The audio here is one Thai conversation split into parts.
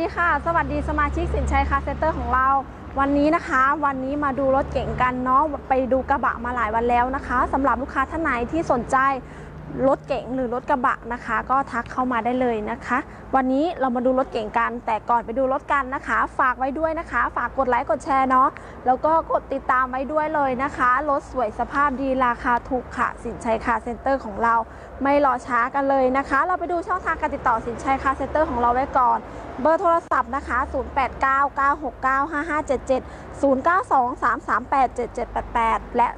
ดีค่ะ สวัสดีสมาชิกสินชัยคาเซ็นเตอร์ของเรา วันนี้นะคะ วันนี้มาดูรถเก่งกันเนาะไปดูกระบะมาหลายวันแล้วนะคะสำหรับลูกค้าท่านไหนที่สนใจ รถเก๋งหรือรถกระบะนะคะ ก็ทักเข้ามาได้เลยนะคะ วันนี้เรามาดูรถเก่งกัน แต่ก่อนไปดูรถกันนะคะ ฝากไว้ด้วยนะคะ ฝากกดไลค์กดแชร์เนาะแล้วก็กดติดตามไว้ด้วยเลยนะคะรถสวยสภาพดีราคาถูกค่ะ สินชัยคาร์เซ็นเตอร์ของเราไม่รอช้ากันเลยนะคะ เราไปดูช่องทางการติดต่อสินชัยคาร์เซ็นเตอร์ของเราไว้ก่อน เบอร์โทรศัพท์นะคะ 0899695577 0923387788 และ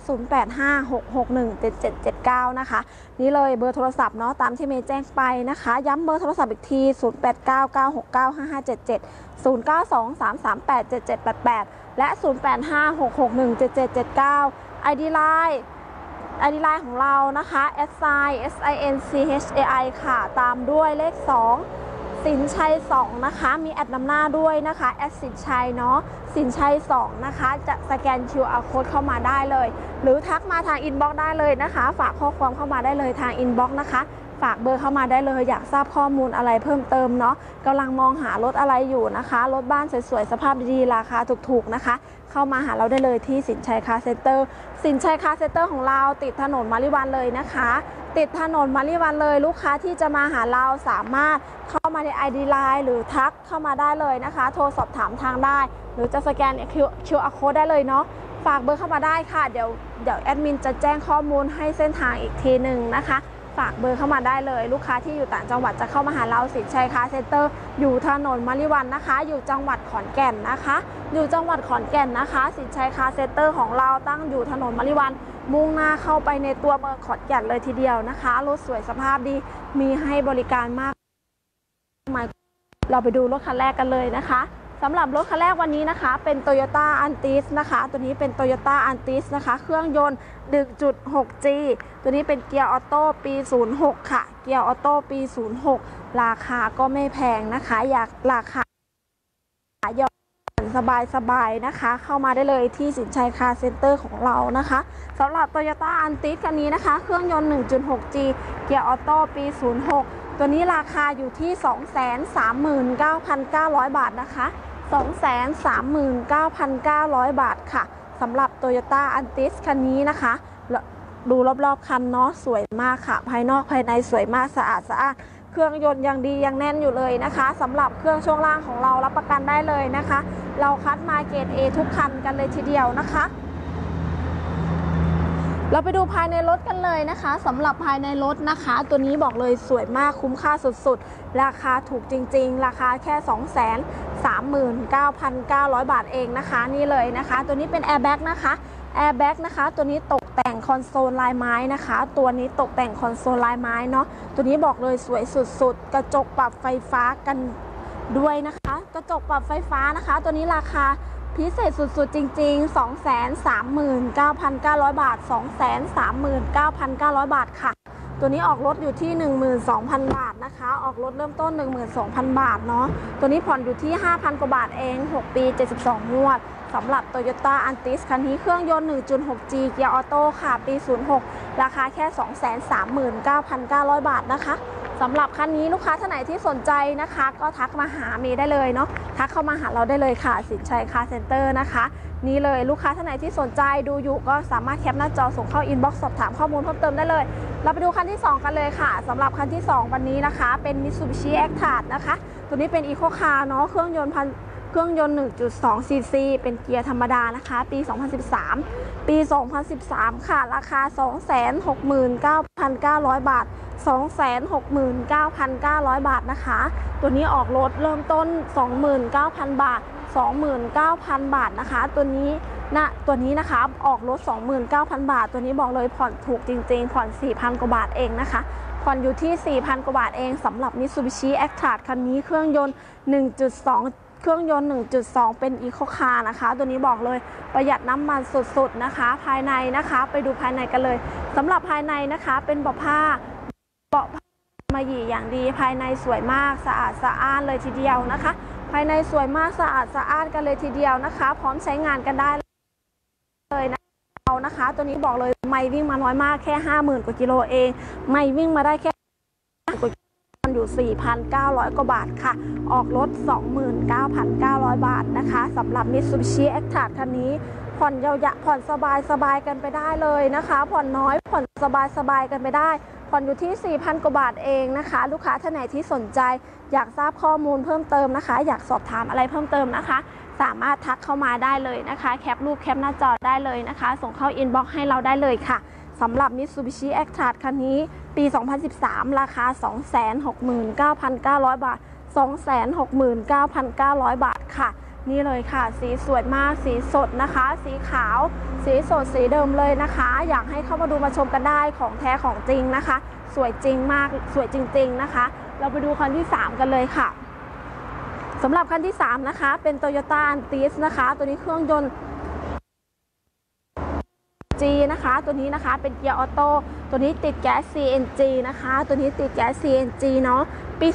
0856617779 นะคะ นี่เลยเบอร์โทรศัพท์เนาะตามที่เมย์แจ้งไปนะคะ ย้ำเบอร์โทรศัพท์อีกที 0899695577 0923387788 และ 0856617779 ID Line ID Line ของเรานะคะ s i s i n c h a i ค่ะ ตามด้วยเลข 2 สินชัย2นะคะมีแอดนำหน้าด้วยนะคะแอดสินชัยเนาะสินชัย2นะคะจะสแกน QR code เข้ามาได้เลย หรือทักมาทางอินบ็อกซ์ได้เลยนะคะ ฝากข้อความเข้ามาได้เลยทางอินบ็อกซ์นะคะ ฝากเบอร์เข้ามาได้เลย อยากทราบข้อมูลอะไรเพิ่มเติมเนาะกำลังมองหารถอะไรอยู่นะคะ รถบ้านสวยๆ สภาพดีๆ ราคาถูกๆ นะคะ เข้ามาหาเราได้เลยที่สินชัยคาเซ็นเตอร์ สินชัยคาเซ็นเตอร์ของเราติดถนนมาริวันเลยนะคะ ติดถนนมาริวันเลย ลูกค้าที่จะมาหาเราสามารถเข้ามาใน ID Line หรือทักเข้ามาได้เลยนะคะ โทรสอบถามทางได้ หรือจะสแกน QR code ได้เลยเนาะฝากเบอร์เข้ามาได้ค่ะ เดี๋ยวเดี๋ยวแอดมินจะแจ้งข้อมูลให้เส้นทางอีกทีหนึ่งนะคะ ฝากเบอร์เข้ามาได้เลย ลูกค้าที่อยู่ต่างจังหวัดจะเข้ามาหาเราสินชัยคาเซ็นเตอร์ อยู่ถนนมาริวันนะคะ อยู่จังหวัดขอนแก่นนะคะ อยู่จังหวัดขอนแก่นนะคะ สินชัยคาเซ็นเตอร์ของเราตั้งอยู่ถนนมาริวันมุ่งหน้าเข้าไปในตัวเมืองขอนแก่นเลยทีเดียวนะคะรถสวยสภาพดีมีให้บริการมากมายเราไปดูรถคันแรกกันเลยนะคะ สำหรับรถคันแรกวันนี้นะคะ เป็น Toyota a n t i s นะคะ ตัวนี้เป็น Toyota a n t i s นะคะ เครื่องยนต์ 1.6G ตัวนี้เป็นเกียร์ออโต้ปี 06 ค่ะ เกียร์ออโต้ปี 06 ราคาก็ไม่แพงนะคะ อยากราคายอสบายสบายๆนะคะ เข้ามาได้เลยที่สินชัยคาร์เซ็นเตอร์ของเรานะคะสำหรับ Toyota a n t i s คันนี้นะคะ เครื่องยนต์ 1.6G เกียร์ออโต้ปี 06 ตัวนี้ราคาอยู่ที่ 239,900 บาทนะคะ 239,900 บาทค่ะสำหรับ Toyota a n t i s คันนี้นะคะ ดูรอบๆคันเนาะสวยมากค่ะ ภายนอกภายในสวยมากสะอาดสะอาดเครื่องยนต์ยังดียังแน่นอยู่เลยนะคะสำหรับเครื่องช่วงล่างของเรารับประกันได้เลยนะคะ เราคัดมาเกรด A ทุกคันกันเลยทีเดียวนะคะ เราไปดูภายในรถกันเลยนะคะสำหรับภายในรถนะคะ ตัวนี้บอกเลยสวยมากคุ้มค่าสุดๆ ราคาถูกจริง ๆ ราคาแค่2 3 9 9 0 0 บาทเองนะคะ นี่เลยนะคะ ตัวนี้เป็นแอร์แบ็กนะคะแอร์แบ็กนะคะ ตัวนี้ตกแต่งคอนโซลลายไม้นะคะ ตัวนี้ตกแต่งคอนโซลลายไม้เนาะตัวนี้บอกเลยสวยสุดๆ กระจกปรับไฟฟ้ากันด้วยนะคะ กระจกปรับไฟฟ้านะคะ ตัวนี้ราคาพิเศษสุดๆจริง ๆ 239,900 บาท 239,900 บาทค่ะ ตัวนี้ออกรถอยู่ที่ 12,000 บาทนะคะ ออกรถเริ่มต้น 12,000 บาทเนาะ ตัวนี้ผ่อนอยู่ที่ 5,000 กว่าบาทเอง 6 ปี 72 งวดสำหรับ Toyota a n t i s คันนี้เครื่องยนต์ 1.6G เกียร์ออโต้ค่ะ ปี 06 ราคาแค่ 239,900 บาทนะคะ สำหรับคันนี้ลูกค้าท่านไหนที่สนใจนะคะ ก็ทักมาหาเมย์ได้เลยเนาะทักเข้ามาหาเราได้เลยค่ะ สินชัยคาเซ็นเตอร์นะคะ นี่เลยลูกค้าท่านไหนที่สนใจดูอยู่ก็สามารถแคปหน้าจอส่งเข้าอินบ็อกซ์สอบถามข้อมูลเพิ่มเติมได้เลย เราไปดูคันที่ 2 กันเลยค่ะสำหรับคันที่ 2 วันนี้นะคะ เป็น Mitsubishi a c t r a d นะคะ ตัวนี้เป็น Eco Car เนาะเครื่องยนต์พัน เครื่องยนต์ 1.2 cc เป็นเกียร์ธรรมดานะคะ ปี 2013 ปี 2013 ค่ะ ราคา 269,900 บาท 269,900 บาทนะคะ ตัวนี้ออกรถเริ่มต้น 29,000 บาท 29,000 บาทนะคะ ตัวนี้นะตัวนี้นะคะออกรถ 29,000 บาท ตัวนี้บอกเลยผ่อนถูกจริง ๆ ผ่อน 4,000 กว่าบาทเองนะคะผ่อนอยู่ที่ 4,000 กว่าบาทเองสำหรับ Mitsubishi a c t r a คันนี้เครื่องยนต์ 1.2 เครื่องยนต์ 1.2 เป็น Eco Car นะคะ ตัวนี้บอกเลยประหยัดน้ำมันสุดๆนะคะ ภายในนะคะ ไปดูภายในกันเลยสำหรับภายในนะคะเป็นเบาะผ้าเบาะผ้ามาหยี่อย่างดี ภายในสวยมากสะอาดสะอ้านเลยทีเดียวนะคะ ภายในสวยมากสะอาดสะอ้านกันเลยทีเดียวนะคะ พร้อมใช้งานกันได้เลยนะเรานะคะ ตัวนี้บอกเลยไม่วิ่งมาน้อยมากแค่ 50,000 กว่ากิโลเอง ไม่วิ่งมาได้แค่ อยู่ 4,900 กว่าบาทค่ะ ออกรถ 29,900 บาทนะคะสำหรับ Mitsubishi a c t r a คันนี้ ผ่อนยาวๆผ่อนสบายสบายกันไปได้เลยนะคะ ผ่อนน้อยผ่อนสบายสบายกันไปได้ ผ่อนอยู่ที่ 4,000 กว่าบาทเองนะคะ ลูกค้าท่านไหนที่สนใจอยากทราบข้อมูลเพิ่มเติมนะคะ อยากสอบถามอะไรเพิ่มเติมนะคะ สามารถทักเข้ามาได้เลยนะคะ แคปรูปแคปหน้าจอได้เลยนะคะ ส่งเข้าอินบ็อกซ์ให้เราได้เลยค่ะ สำหรับ Mitsubishi a c t r a คันนี้ปี 2013 ราคา 269,900 บาท 269,900 บาทค่ะ นี่เลยค่ะ สีสวยมาก สีสดนะคะ สีขาว สีสด สีเดิมเลยนะคะ อยากให้เข้ามาดูมาชมกันได้ของแท้ของจริงนะคะ สวยจริงมาก สวยจริง ๆ นะคะ เราไปดูคันที่ 3 กันเลยค่ะสำหรับคันที่ 3 นะคะ เป็น Toyota Antis นะคะ ตัวนี้เครื่องยนต์ G นะคะ ตัวนี้นะคะเป็นเกียร์ออโต้ตัวนี้ติดแก๊ส CNG นะคะ ตัวนี้ติดแก๊ส CNG เนาะปี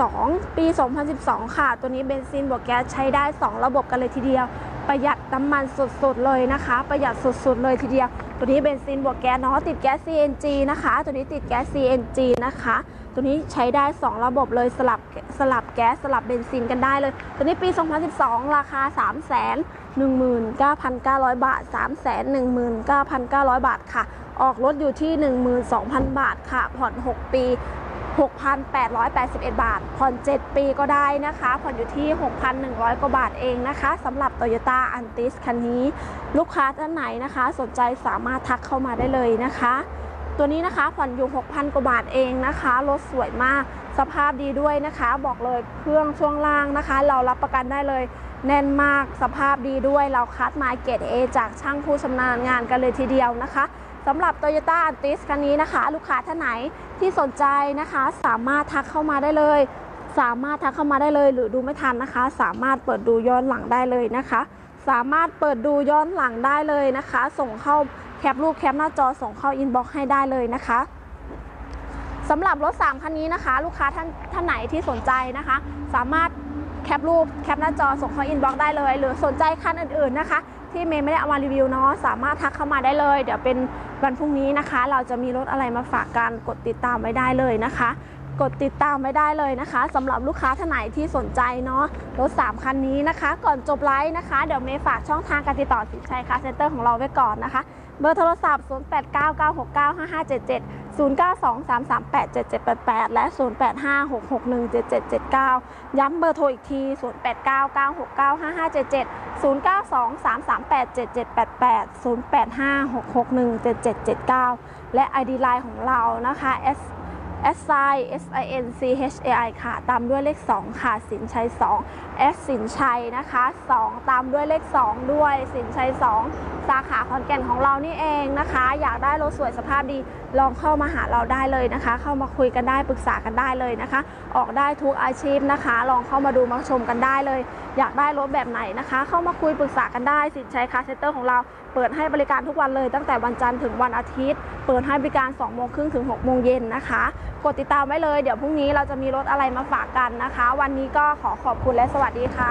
2012 ปี 2012 ค่ะ ตัวนี้เบนซินบวกแก๊สใช้ได้ 2 ระบบกันเลยทีเดียว ประหยัดน้ำมันสุดๆเลยนะคะ ประหยัดสุดๆเลยทีเดียว ตัวนี้เบนซินบวกแก๊สเนาะติดแก๊ส CNG นะคะ ตัวนี้ติดแก๊ส CNG นะคะ ตัวนี้ใช้ได้ 2 ระบบเลยสลับสลับแก๊สสลับเบนซินกันได้เลย ตัวนี้ปี 2012 ราคา 3 1 9,900 บาท 319,900 บาทค่ะ ออกรถอยู่ที่ 12,000 บาทค่ะ ผ่อน 6 ปี 6,881 บาท ผ่อน 7 ปีก็ได้นะคะ ผ่อนอยู่ที่ 6,100 กว่าบาทเองนะคะสำหรับ Toyota Antis คันนี้ ลูกค้าท่านไหนนะคะ สนใจสามารถทักเข้ามาได้เลยนะคะ ตัวนี้นะคะผ่อนอยู่ 6,000 กว่าบาทเองนะคะรถสวยมากสภาพดีด้วยนะคะ บอกเลยเครื่องช่วงล่างนะคะ เรารับประกันได้เลย แน่นมากสภาพดีด้วยเราคัดมาเกรด A จากช่างผู้ชำนาญงานกันเลยทีเดียวนะคะสำหรับ Toyota Antis คันนี้นะคะ ลูกค้าท่านไหนที่สนใจนะคะ สามารถทักเข้ามาได้เลย สามารถทักเข้ามาได้เลย หรือดูไม่ทันนะคะ สามารถเปิดดูย้อนหลังได้เลยนะคะ สามารถเปิดดูย้อนหลังได้เลยนะคะ ส่งเข้าแคปรูปแคปหน้าจอส่งเข้าอินบ็อกซ์ให้ได้เลยนะคะสำหรับรถ3คันนี้นะคะ ลูกค้าท่านท่านไหนที่สนใจนะคะ สามารถแคปรูปแคปหน้าจอส่งเข้าอินบ็อกซ์ได้เลย หรือสนใจคันอื่นๆนะคะ ที่เมย์ไม่ได้เอามารีวิวเนาะสามารถทักเข้ามาได้เลย เดี๋ยวเป็นวันพรุ่งนี้นะคะ เราจะมีรถอะไรมาฝากกันกดติดตามไว้ได้เลยนะคะ กดติดตามไว้ได้เลยนะคะสำหรับลูกค้าท่านไหนที่สนใจเนาะรถ 3 คันนี้นะคะ ก่อนจบไลฟ์นะคะ เดี๋ยวเมย์ฝากช่องทางการติดต่อสินชัยคาเซ็นเตอร์ของเราไว้ก่อนนะคะ เบอร์โทรศัพท์ 0899695577 0923387788 และ 0856617779 ย้ำเบอร์โทรอีกที 0899695577 0923387788 0856617779 และ ID Line ของเรานะคะ S S I S I N C H A I ค่ะ ตามด้วยเลข 2 ค่ะ สินชัย 2 S สินชัยนะคะ 2 ตามด้วยเลข 2 ด้วย สินชัย 2 สาขาขอนแก่นของเรานี่เองนะคะ อยากได้รถสวยสภาพดี ลองเข้ามาหาเราได้เลยนะคะ เข้ามาคุยกันได้ปรึกษากันได้เลยนะคะ ออกได้ทุกอาชีพนะคะ ลองเข้ามาดูมาชมกันได้เลย อยากได้รถแบบไหนนะคะ เข้ามาคุยปรึกษากันได้ สินชัยคาร์เซ็นเตอร์ของเราเปิดให้บริการทุกวันเลยตั้งแต่วันจันทร์ถึงวันอาทิตย์ เปิดให้บริการ2โมงครึ่งถึง6โมงเย็นนะคะ กดติดตามไว้เลย เดี๋ยวพรุ่งนี้เราจะมีรถอะไรมาฝากกันนะคะ วันนี้ก็ขอขอบคุณและสวัสดีค่ะ